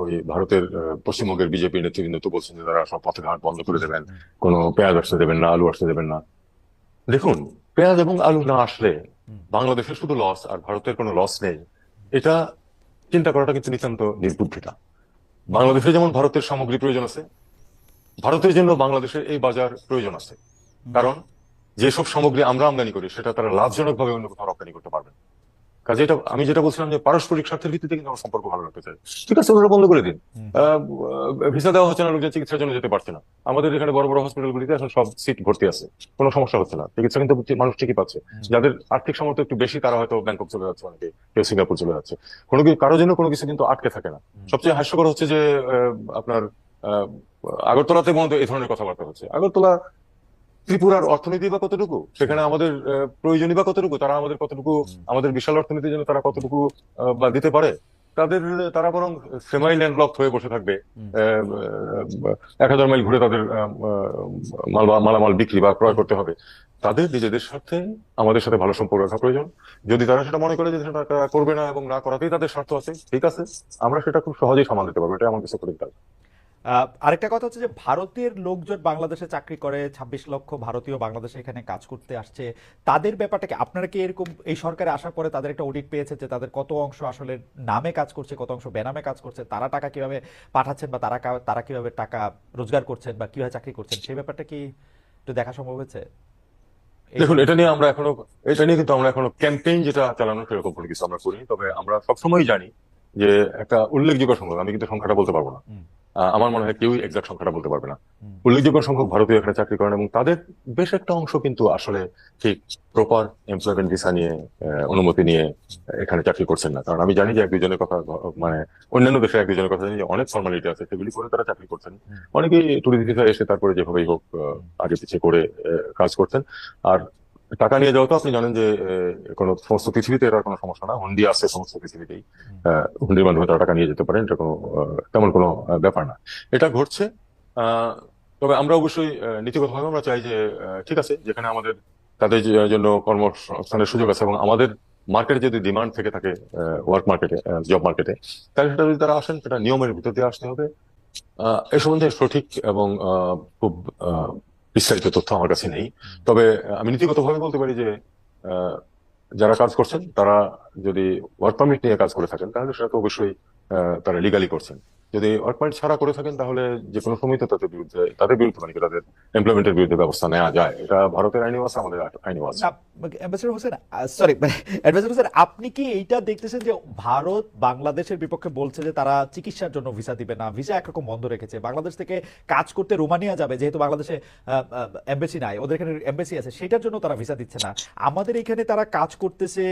ওই ভারতের পশ্চিমবঙ্গের বিজেপি নেতৃবৃন্দ তো বলছেন যে তারা সব পথে ঘাট বন্ধ করে দেবেন কোনো পেঁয়াজ আসতে দেবেন না আলু আসতে দেবেন না। দেখুন পেঁয়াজ এবং আলু না আসলে বাংলাদেশের শুধু লস আর ভারতের কোনো লস নেই এটা চিন্তা করাটা কিন্তু নিতান্ত নির্বুদ্ধিতা বাংলাদেশে যেমন ভারতের সামগ্রী প্রয়োজন আছে ভারতের জন্য বাংলাদেশের এই বাজার প্রয়োজন আছে। কারণ যেসব সামগ্রী আমরা আমদানি করি সেটা তারা লাভজনক ভাবে অন্য কোথাও রপ্তানি করতে পারবেন কাজে এটা আমি যেটা বলছিলাম যে পারস্পরিক স্বার্থের ভিত্তিতে কিন্তু আমার সম্পর্ক ভালো রাখতে চাই। ঠিক আছে ওনারা বন্ধ করে দিন। ভিসা দেওয়া হচ্ছে না লোকজন চিকিৎসার জন্য যেতে পারছে না। আমাদের এখানে বড় বড় হসপিটালগুলিতে এখন সব সিট ভর্তি আছে। কোনো সমস্যা হচ্ছে না। চিকিৎসা কিন্তু মানুষ ঠিকই পাচ্ছে। যাদের আর্থিক সামর্থ্য একটু বেশি তারা হয়তো ব্যাংকক চলে যাচ্ছে অনেকে। কেউ সিঙ্গাপুর চলে যাচ্ছে। কোনো কিছু কারোর জন্য কোনো কিছু কিন্তু আটকে থাকে না। সবচেয়ে হাস্যকর হচ্ছে যে আপনার আহ, আগরতলাতে মধ্যে এই ধরনের কথাবার্তা হচ্ছে। আগরতলা ত্রিপুরার অর্থনীতি বা কতটুকু? সেখানে আমাদের প্রয়োজনীয় বা কতটুকু? তারা আমাদের কতটুকু আমাদের বিশাল অর্থনীতির জন্য তারা কতটুকু বা দিতে পারে? তাদের তারা বরং সেমাই ল্যান্ড লক হয়ে বসে থাকবে। এক হাজার মাইল ঘুরে তাদের মালামাল বিক্রি বা ক্রয় করতে হবে। তাদের নিজেদের স্বার্থে আমাদের সাথে ভালো সম্পর্ক রাখা প্রয়োজন। যদি তারা সেটা মনে করে যে সেটা করবে না এবং না করাতেই তাদের স্বার্থ আছে ঠিক আছে। আমরা সেটা খুব সহজেই সামাল দিতে পারব এটা আমার কাছে আহ, আরেকটা কথা হচ্ছে যে ভারতের লোকজন বাংলাদেশে চাকরি করে ছাব্বিশ লক্ষ ভারতীয় বাংলাদেশে এখানে কাজ করতে আসছে। তাদের ব্যাপারটাকে আপনারা কি এরকম এই সরকারে আসার পরে তাদের একটা অডিট পেয়েছে যে তাদের কত অংশ আসলে নামে কাজ করছে কত অংশ বেনামে কাজ করছে? তারা টাকা কীভাবে পাঠাচ্ছেন বা তারা তারা কীভাবে টাকা রোজগার করছেন বা কীভাবে চাকরি করছেন? সেই ব্যাপারটা কি একটু দেখা সম্ভব হয়েছে? দেখুন এটা নিয়ে আমরা এখনও এটা নিয়ে কিন্তু আমরা এখনও ক্যাম্পেইন যেটা চালানো সেরকম কোনো কিছু আমরা করি তবে আমরা সবসময় জানি যে একটা উল্লেখযোগ্য সংখ্যক আমি কিন্তু সংখ্যাটা বলতে পারব না। আমার মনে হয় কেউই এক্সাক্ট সংখ্যাটা বলতে পারবে না। উল্লেখযোগ্য সংখ্যক ভারতীয় এখানে চাকরি করেন এবং তাদের বেশ একটা অংশ কিন্তু আসলে ঠিক প্রপার এমপ্লয়মেন্ট ভিসা নিয়ে অনুমতি নিয়ে এখানে চাকরি করছেন না। কারণ আমি জানি যে এক দুজনের কথা মানে অন্যান্য দেশে এক দুজনের কথা জানি যে অনেক ফর্মালিটি আছে সেগুলি করে তারা চাকরি করছেন। অনেকেই টুরিস্ট ভিসা এসে তারপরে যেভাবেই হোক আগে পিছিয়ে করে কাজ করতেন আর টাকা নিয়ে যাওয়া তো আপনি জানেন যে কোনো সমস্ত পৃথিবীতে এটার কোনো সমস্যা না। হুন্ডি আছে সমস্ত পৃথিবীতেই। হুন্ডির মাধ্যমে তারা টাকা নিয়ে যেতে পারেন এটা কোনো তেমন কোনো ব্যাপার না। এটা ঘটছে তবে আমরা অবশ্যই নীতিগতভাবে আমরা চাই যে ঠিক আছে যেখানে আমাদের তাদের জন্য কর্মসংস্থানের সুযোগ আছে এবং আমাদের মার্কেটে যদি ডিমান্ড থেকে থাকে ওয়ার্ক মার্কেটে জব মার্কেটে তাহলে সেটা যদি তারা আসেন সেটা নিয়মের ভিতর দিয়ে আসতে হবে। আহ, এ সম্বন্ধে সঠিক এবং আহ, খুব আহ, বিস্তারিত তথ্য আমার কাছে নেই। তবে আমি নীতিগতভাবে বলতে পারি যে যারা কাজ করছেন, তারা যদি ওয়ার্ক পারমিট নিয়ে কাজ করে থাকেন, তাহলে সেটা তো অবশ্যই তারা লিগালি করছেন। যদি ওয়ার্ক পারমিট ছাড়া করে থাকেন, তাহলে যে কোনো সময় তাদের বিরুদ্ধে তাদের বিরুদ্ধে মানে তাদের এমপ্লয়মেন্টের বিরুদ্ধে ব্যবস্থা নেওয়া যায়। এটা ভারতের আইনেও আছে, আমাদের আইনেও ambassador Hossain sorry ambassador Hossain আপনি কি এইটা দেখতেছেন যে ভারত বাংলাদেশের বিপক্ষে বলছে যে তারা চিকিৎসার জন্য ভিসা দিবে না? ভিসা একরকম বন্ধ রেখেছে। বাংলাদেশ থেকে কাজ করতে রোমানিয়া যাবে, যেহেতু বাংলাদেশে এমবেসি নাই, ওদের এখানে এমবেসি আছে, সেটার জন্য তারা ভিসা দিচ্ছে না। আমাদের এখানে তারা কাজ করতেছে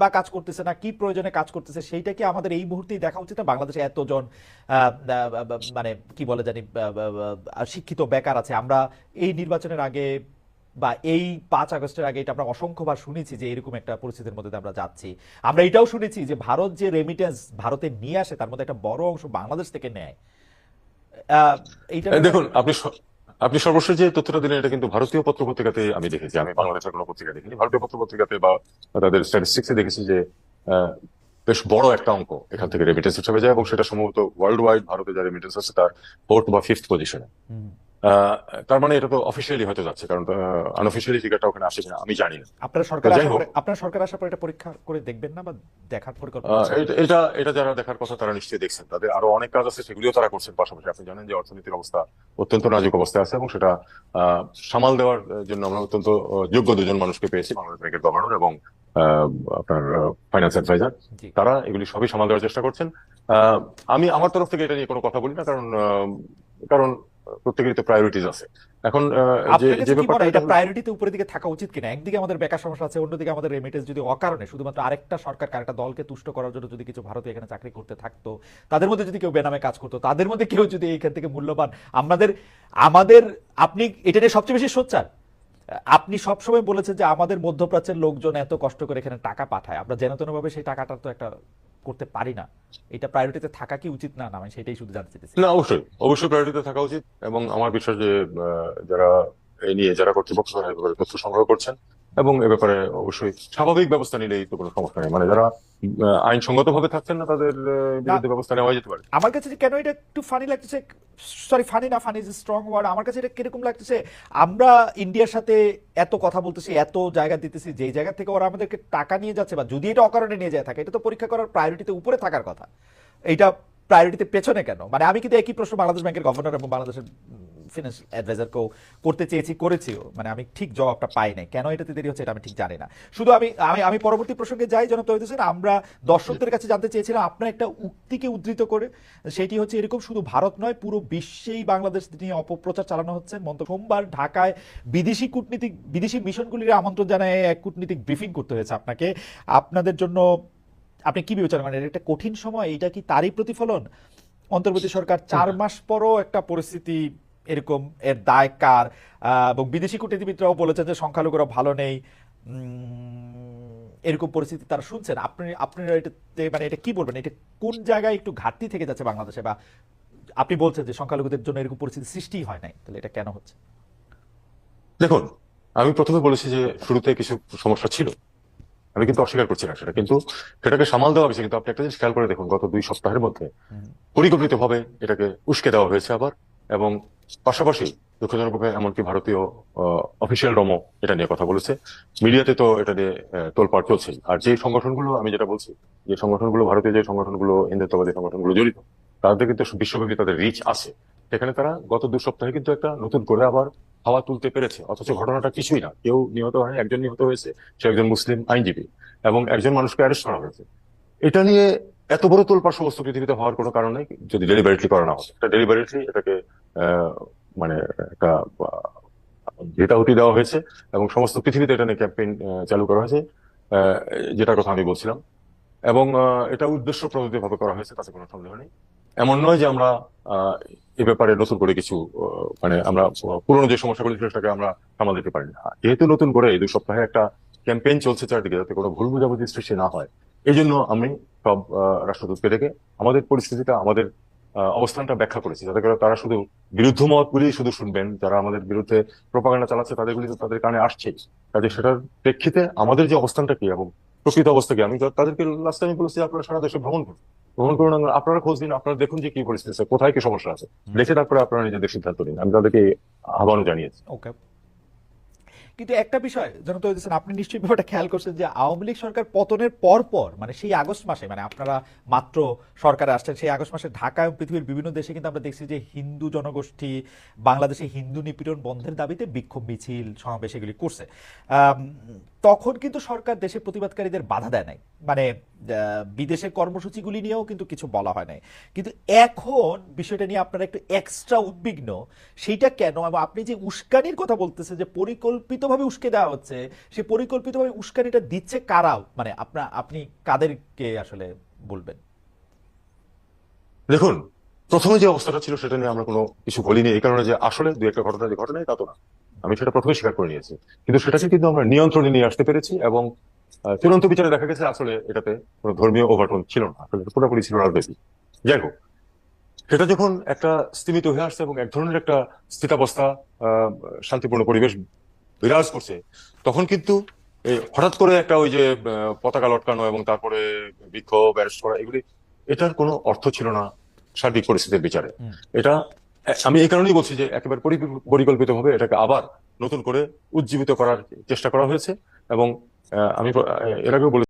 বা কাজ করতেছে না, কি প্রয়োজনে কাজ করতেছে, সেইটা কি আমাদের এই মুহূর্তেই দেখা উচিত না? বাংলাদেশে এতজন মানে কি বলে জানি শিক্ষিত বেকার আছে। আমরা এই নির্বাচনের আগে বা এই পাঁচ আগস্টের আগে এটা আমরা অসংখ্যবার শুনেছি যে এরকম একটা পরিস্থিতির মধ্যে আমরা যাচ্ছি। আমরা এটাও শুনেছি যে ভারত যে রেমিটেন্স ভারতে নিয়ে আসে তার মধ্যে একটা বড় অংশ বাংলাদেশ থেকে নেয়। এইটা দেখুন আপনি আপনি সর্বশেষ যে তথ্যটা দিলেন এটা কিন্তু ভারতীয় পত্র পত্রিকাতে আমি দেখেছি। আমি বাংলাদেশের কোনো পত্রিকা দেখিনি। ভারতীয় পত্র পত্রিকাতে বা তাদের স্ট্যাটিস্টিক্সে দেখেছি যে বেশ বড় একটা অঙ্ক এখান থেকে রেমিটেন্স হিসেবে যায় এবং সেটা সম্ভবত ওয়ার্ল্ড ওয়াইড ভারতে যা রেমিটেন্স আছে তার ফোর্থ বা ফিফথ পজিশনে। তার মানে এটা তো অফিসিয়ালি হয়তো যাচ্ছে কারণ আনঅফিসিয়ালি ফিগারটা ওখানে আসে কিনা আমি জানি না। আপনারা সরকার আপনারা সরকার আসার পরে এটা পরীক্ষা করে দেখবেন না বা দেখার পরিকল্পনা এটা- এটা যারা দেখার কথা তারা নিশ্চয়ই দেখছেন। তাদের আরও অনেক কাজ আছে সেগুলিও তারা করছেন পাশাপাশি। আপনি জানেন যে অর্থনীতির অবস্থা অত্যন্ত নাজুক অবস্থায় আছে এবং সেটা আহ, সামাল দেওয়ার জন্য আমরা অত্যন্ত যোগ্য দুজন মানুষকে পেয়েছি বাংলাদেশ ব্যাংকের গভর্নর এবং আপনার ফাইন্যান্স অ্যাডভাইজার তারা এগুলি সবই সামাল দেওয়ার চেষ্টা করছেন। আহ, আমি আমার তরফ থেকে এটা নিয়ে কোনো কথা বলি না কারণ কারণ প্রত্যেকেরই তো প্রায়োরিটিজ আছে। এখন যে যে ব্যাপারটা এটা প্রায়োরিটিতে উপরের দিকে থাকা উচিত কিনা? একদিকে আমাদের বেকার সমস্যা আছে অন্যদিকে আমাদের রেমিটেন্স যদি অকারণে শুধুমাত্র আরেকটা সরকার আরেকটা দলকে তুষ্ট করার জন্য যদি কিছু ভারতীয় এখানে চাকরি করতে থাকতো তাদের মধ্যে যদি কেউ বেনামে কাজ করতো তাদের মধ্যে কেউ যদি এখান থেকে মূল্যবান আমাদের আমাদের আপনি এটা নিয়ে সবচেয়ে বেশি সোচ্চার। আপনি সবসময় বলেছেন যে আমাদের মধ্যপ্রাচ্যের লোকজন এত কষ্ট করে এখানে টাকা পাঠায়। আমরা যেন সেই টাকাটা তো একটা করতে পারি না। এটা প্রায়োরিটিতে থাকা কি উচিত? না না আমি সেটাই শুধু জানতে চাইছি না অবশ্যই। অবশ্যই প্রায়োরিটিতে থাকা উচিত এবং আমার বিশ্বাস যে যারা এই নিয়ে যারা কর্তৃপক্ষ তথ্য সংগ্রহ করছেন এবং এ ব্যাপারে অবশ্যই স্বাভাবিক ব্যবস্থা নিলেই তো কোনো সমস্যা নেই। মানে যারা আইনসঙ্গত ভাবে থাকছেন না তাদের বিরুদ্ধে ব্যবস্থা নেওয়া যেতে পারে। আমার কাছে কেন এটা একটু ফানি লাগতেছে সরি ফানি না ফানি ইজ স্ট্রং ওয়ার্ড আমার কাছে এটা কীরকম লাগতেছে, আমরা ইন্ডিয়ার সাথে এত কথা বলতেছি, এত জায়গা দিতেছি, যেই জায়গা থেকে ওরা আমাদেরকে টাকা নিয়ে যাচ্ছে বা যদি এটা অকারণে নিয়ে যায় থাকে, এটা তো পরীক্ষা করার প্রায়োরিটিতে উপরে থাকার কথা। এইটা প্রায়োরিটিতে পেছনে কেন? মানে আমি কিন্তু একই প্রশ্ন বাংলাদেশ ব্যাংকের গভর্নর এবং বাংলাদেশের ফিনান্সিয়াল অ্যাডভাইজারকেও করতে চেয়েছি করেছিও। মানে আমি ঠিক জবাবটা পাই নাই। কেন এটাতে দেরি হচ্ছে এটা আমি ঠিক জানি না। শুধু আমি আমি আমি পরবর্তী প্রসঙ্গে যাই জনাব তৈরি হোসেন। আমরা দর্শকদের কাছে জানতে চেয়েছিলাম আপনার একটা উক্তিকে উদ্ধৃত করে সেটি হচ্ছে এরকম শুধু ভারত নয় পুরো বিশ্বেই বাংলাদেশ নিয়ে অপপ্রচার চালানো হচ্ছে। মন্তব্য সোমবার ঢাকায় বিদেশি কূটনীতিক বিদেশি মিশনগুলির আমন্ত্রণ জানায় এক কূটনীতিক ব্রিফিং করতে হয়েছে আপনাকে। আপনাদের জন্য আপনি কি বিবেচনা করেন? এটা একটা কঠিন সময় এটা কি তারই প্রতিফলন? অন্তর্বর্তী সরকার চার মাস পরও একটা পরিস্থিতি এরকম এর দায় কার এবং বিদেশি কূটনীতিবিদরাও বলেছেন যে সংখ্যালঘুরা ভালো নেই। এরকম পরিস্থিতি তারা শুনছেন। আপনি আপনারা এটাতে মানে এটা কি বলবেন? এটা কোন জায়গায় একটু ঘাটতি থেকে যাচ্ছে বাংলাদেশে? বা আপনি বলছেন যে সংখ্যালঘুদের জন্য এরকম পরিস্থিতি সৃষ্টি হয় নাই। তাহলে এটা কেন হচ্ছে? দেখুন আমি প্রথমে বলেছি যে শুরুতে কিছু সমস্যা ছিল। আমি কিন্তু অস্বীকার করছি না সেটা কিন্তু সেটাকে সামাল দেওয়া হয়েছে। কিন্তু আপনি একটা জিনিস খেয়াল করে দেখুন গত দুই সপ্তাহের মধ্যে পরিকল্পিতভাবে এটাকে উস্কে দেওয়া হয়েছে আবার এবং পাশাপাশি দুঃখজনকভাবে এমনকি ভারতীয় অফিসিয়াল রমো এটা নিয়ে কথা বলেছে। মিডিয়াতে তো এটা নিয়ে তোলপাড় চলছে আর যে সংগঠনগুলো, আমি যেটা বলছি, যে সংগঠনগুলো, ভারতীয় যে সংগঠনগুলো হিন্দুত্ববাদী সংগঠনগুলো জড়িত, তাদের কিন্তু বিশ্বব্যাপী তাদের রিচ আছে। সেখানে তারা গত দু সপ্তাহে কিন্তু একটা নতুন করে আবার হাওয়া তুলতে পেরেছে। অথচ ঘটনাটা কিছুই না। কেউ নিহত হয়, একজন নিহত হয়েছে, সে একজন মুসলিম আইনজীবী এবং একজন মানুষকে অ্যারেস্ট করা হয়েছে। এটা নিয়ে এত বড় তোলপাড় সমস্ত পৃথিবীতে হওয়ার কোনো কারণ নেই, যদি ডেলিভারিটলি করা না হয়। এটা ডেলিভারিটলি এটাকে মানে একটা জেতাহুতি দেওয়া হয়েছে এবং সমস্ত পৃথিবীতে এটা নিয়ে ক্যাম্পেইন চালু করা হয়েছে যেটার কথা আমি বলছিলাম। এবং এটা উদ্দেশ্য প্রণোদিত ভাবে করা হয়েছে, তাতে কোনো সন্দেহ নেই। এমন নয় যে আমরা এ ব্যাপারে নতুন করে কিছু মানে আমরা পুরনো যে সমস্যাগুলি ছিল সেটাকে আমরা সামাল দিতে পারি না যেহেতু নতুন করে এই দুই সপ্তাহে একটা ক্যাম্পেইন চলছে চারদিকে, যাতে কোনো ভুল বোঝাবুঝি সৃষ্টি না হয় এই জন্য আমি সব রাষ্ট্রদূতকে ডেকে আমাদের পরিস্থিতিটা, আমাদের অবস্থানটা ব্যাখ্যা করেছি। যাতে করে তারা শুধু বিরুদ্ধ মত মতগুলি শুধু শুনবেন যারা আমাদের বিরুদ্ধে প্রপাগান্ডা চালাচ্ছে তাদেরগুলি তো তাদের কানে আসছেই। কাজে সেটার প্রেক্ষিতে আমাদের যে অবস্থানটা কি এবং প্রকৃত অবস্থা কি আমি তাদেরকে লাস্ট টাইম বলেছি আপনারা সারা দেশে ভ্রমণ করুন। ভ্রমণ করুন আপনারা খোঁজ দিন আপনারা দেখুন যে কি পরিস্থিতি আছে কোথায় কি সমস্যা আছে। দেখে তারপরে আপনারা নিজেদের সিদ্ধান্ত নিন। আমি তাদেরকে আহ্বান জানিয়েছি। ওকে কিন্তু একটা বিষয় যেন তো আপনি নিশ্চয়ই ব্যাপারটা খেয়াল করছেন যে আওয়ামী লীগ সরকার পতনের পর পর মানে সেই আগস্ট মাসে মানে আপনারা মাত্র সরকারে আসছেন, সেই আগস্ট মাসে ঢাকা এবং পৃথিবীর বিভিন্ন দেশে কিন্তু আমরা দেখছি যে হিন্দু জনগোষ্ঠী, বাংলাদেশে হিন্দু নিপীড়ন বন্ধের দাবিতে বিক্ষোভ মিছিল, সমাবেশ এগুলি করছে। তখন কিন্তু সরকার দেশের প্রতিবাদকারীদের বাধা দেয় নাই। মানে আহ, বিদেশের কর্মসূচিগুলি নিয়েও কিন্তু কিছু বলা হয় নাই। কিন্তু এখন বিষয়টা নিয়ে আপনারা একটু এক্সট্রা উদ্বিগ্ন সেইটা কেন? এবং আপনি যে উস্কানির কথা বলতেছেন যে পরিকল্পিতভাবে উস্কে দেওয়া হচ্ছে সে পরিকল্পিতভাবে উস্কানিটা দিচ্ছে কারাও মানে আপনার আপনি কাদেরকে আসলে বলবেন? দেখুন প্রথমে যে অবস্থাটা ছিল সেটা নিয়ে আমরা কোনো কিছু বলিনি। এই কারণে যে আসলে দু একটা ঘটনা যে ঘটনাই তা তো না। আমি সেটা প্রথমে স্বীকার করে নিয়েছি। কিন্তু সেটাকে কিন্তু আমরা নিয়ন্ত্রণে নিয়ে আসতে পেরেছি এবং চূড়ান্ত বিচারে দেখা গেছে আসলে এটাতে কোনো ধর্মীয় ওভারটোন ছিল না। আসলে পুরোপুরি ছিল রাজনীতি যাই হোক সেটা যখন একটা স্তীমিত হয়ে আসছে এবং এক ধরনের একটা স্থিতাবস্থা আহ, শান্তিপূর্ণ পরিবেশ বিরাজ করছে তখন কিন্তু এই হঠাৎ করে একটা ওই যে পতাকা লটকানো এবং তারপরে বিক্ষোভ অ্যারেস্ট করা এগুলি এটার কোনো অর্থ ছিল না সার্বিক পরিস্থিতির বিচারে। এটা আমি এই কারণেই বলছি যে একেবারে পরিকল্পিত ভাবে এটাকে আবার নতুন করে উজ্জীবিত করার চেষ্টা করা হয়েছে এবং আমি এর আগেও বলেছি